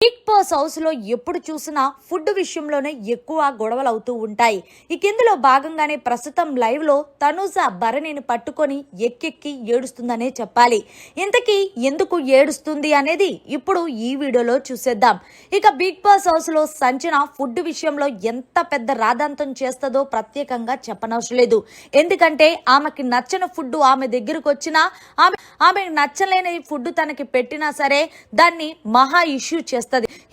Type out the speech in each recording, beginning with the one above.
Big boss హౌస్లో ఎప్పుడు చూసినా ఫుడ్ విషయంలోనే ఎక్కువ గొడవలు అవుతూ ఉంటాయి. ఇక ఇందులో భాగంగానే ప్రస్తుతం లైవ్లో తనుజ భరణిని పట్టుకొని ఎక్కెక్కి ఏడుస్తుందనే చెప్పాలి. ఇంతకీ ఎందుకు ఏడుస్తుంది అనేది ఇప్పుడు ఈ వీడియోలో చూసేద్దాం. ఇక బిగ్ బాస్ హౌస్లో సంచన ఫుడ్ విషయంలో ఎంత పెద్ద రాధాంతం చేస్తుందో ప్రత్యేకంగా చెప్పనవసరం లేదు. ఎందుకంటే ఆమెకి నచ్చని ఫుడ్ ఆమె దగ్గరకు వచ్చినా ఆమె ఆమెకు నచ్చలేని ఫుడ్ తనకి పెట్టినా సరే దాన్ని మహా ఇష్యూ చేస్తుంది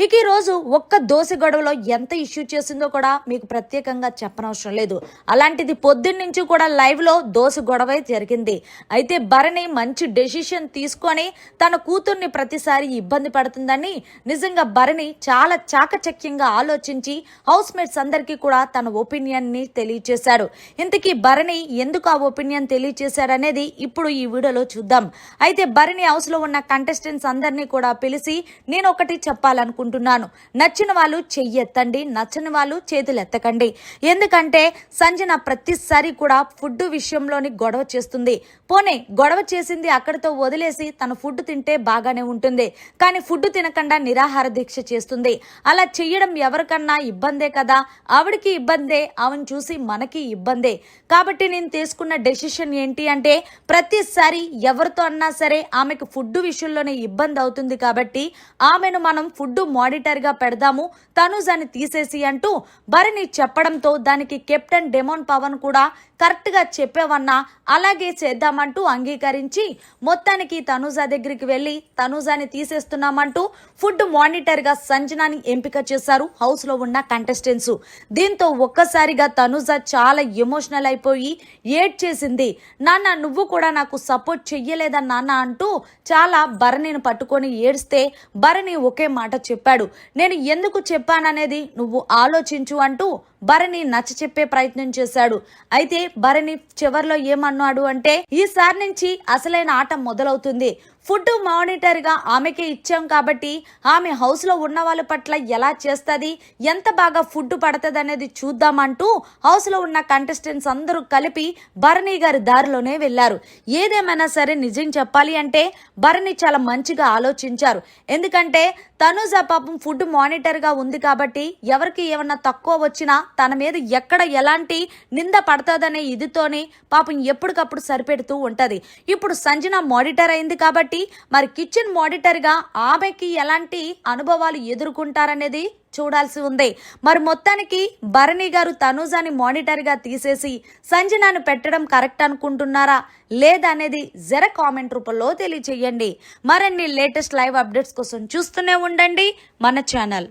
ఇక ఈ రోజు ఒక్క దోశ గొడవలో ఎంత ఇష్యూ చేసిందో కూడా మీకు ప్రత్యేకంగా చెప్పనవసరం లేదు. అలాంటిది పొద్దున్న నుంచి కూడా లైవ్లో దోశ గొడవ జరిగింది. అయితే భరణి మంచి డెసిషన్ తీసుకొని తన కూతుర్ని ప్రతిసారి ఇబ్బంది పడుతుందని నిజంగా భరణి చాలా చాకచక్యంగా ఆలోచించి హౌస్ మేట్స్ అందరికీ కూడా తన ఒపీనియన్ని తెలియచేశాడు. ఇంతకీ భరణి ఎందుకు ఆ ఒపీనియన్ తెలియచేశాడనేది ఇప్పుడు ఈ వీడియోలో చూద్దాం. అయితే భరణి హౌస్లో ఉన్న కంటెస్టెంట్స్ అందరినీ కూడా పిలిచి నేను ఒకటి చెప్పాలనుకుంటున్నాను నచ్చిన వాళ్ళు చెయ్యెత్తండి నచ్చని వాళ్ళు చేతులు ఎత్తకండి ఎందుకంటే సంజన ప్రతిసారి కూడా ఫుడ్ విషయంలోని గొడవ చేస్తుంది. పోనే గొడవ చేసింది అక్కడితో వదిలేసి తన ఫుడ్ తింటే బాగానే ఉంటుంది. కానీ ఫుడ్ తినకుండా నిరాహార దీక్ష చేస్తుంది. అలా చెయ్యడం ఎవరికన్నా ఇబ్బందే కదా? ఆవిడకి ఇబ్బందే ఆమెను చూసి మనకి ఇబ్బందే. కాబట్టి నేను తీసుకున్న డెసిషన్ ఏంటి అంటే ప్రతిసారి ఎవరితో అన్నా సరే ఆమెకు ఫుడ్ విషయంలోనే ఇబ్బంది అవుతుంది కాబట్టి ఆమెను మనం ఫుడ్ మానిటర్గా గా పెడదాము తనుజాని తీసేసి అంటూ భరణి చెప్పడంతో దానికి కెప్టెన్ డెమోన్ పవన్ కూడా కరెక్ట్గా చెప్పేవన్నా అలాగే చేద్దామంటూ అంగీకరించి మొత్తానికి తనుజా దగ్గరికి వెళ్ళి తనుజాని తీసేస్తున్నామంటూ ఫుడ్ మానిటర్గా సంజనాని ఎంపిక చేశారు హౌస్లో ఉన్న కంటెస్టెంట్స్. దీంతో ఒక్కసారిగా తనుజా చాలా ఎమోషనల్ అయిపోయి ఏడ్ చేసింది నాన్న నువ్వు కూడా నాకు సపోర్ట్ చెయ్యలేదా నాన్న? అంటూ చాలా భరణిని పట్టుకొని ఏడిస్తే భరణి ఒకే మాట చెప్పాడు. నేను ఎందుకు చెప్పాననేది నువ్వు ఆలోచించు అంటూ భరణి నచ్చ చెప్పే ప్రయత్నం చేశాడు. అయితే భరణి చివర్లో ఏమన్నాడు అంటే ఈసారి నుంచి అసలైన ఆట మొదలవుతుంది. ఫుడ్ మానిటర్గా ఆమెకే ఇచ్చాం కాబట్టి ఆమె హౌస్లో ఉన్న వాళ్ళ పట్ల ఎలా చేస్తుంది ఎంత బాగా ఫుడ్ పడుతుంది అనేది చూద్దామంటూ హౌస్లో ఉన్న కంటెస్టెంట్స్ అందరూ కలిపి భరణి గారి దారిలోనే వెళ్ళారు ఏదేమైనా సరే నిజం చెప్పాలి అంటే భరణి చాలా మంచిగా ఆలోచించారు. ఎందుకంటే తనుజ పాపం ఫుడ్ మానిటర్గా ఉంది కాబట్టి ఎవరికి ఏమన్నా తక్కువ వచ్చినా తన మీద ఎక్కడ ఎలాంటి నింద పడుతుందనే ఇదితోనే పాపం ఎప్పటికప్పుడు సరిపెడుతూ ఉంటుంది. ఇప్పుడు సంజన మానిటర్ అయింది కాబట్టి మరి కిచెన్ మానిటర్గా ఆమెకి ఎలాంటి అనుభవాలు ఎదుర్కొంటారనేది చూడాల్సి ఉంది. మరి మొత్తానికి భరణి గారు తనూజాని మానిటర్గా తీసేసి సంజనాను పెట్టడం కరెక్ట్ అనుకుంటున్నారా? లేదనేది జర కామెంట్ రూపంలో తెలియచేయండి. మరిన్ని లేటెస్ట్ లైవ్ అప్డేట్స్ కోసం చూస్తూనే ఉండండి మన ఛానల్.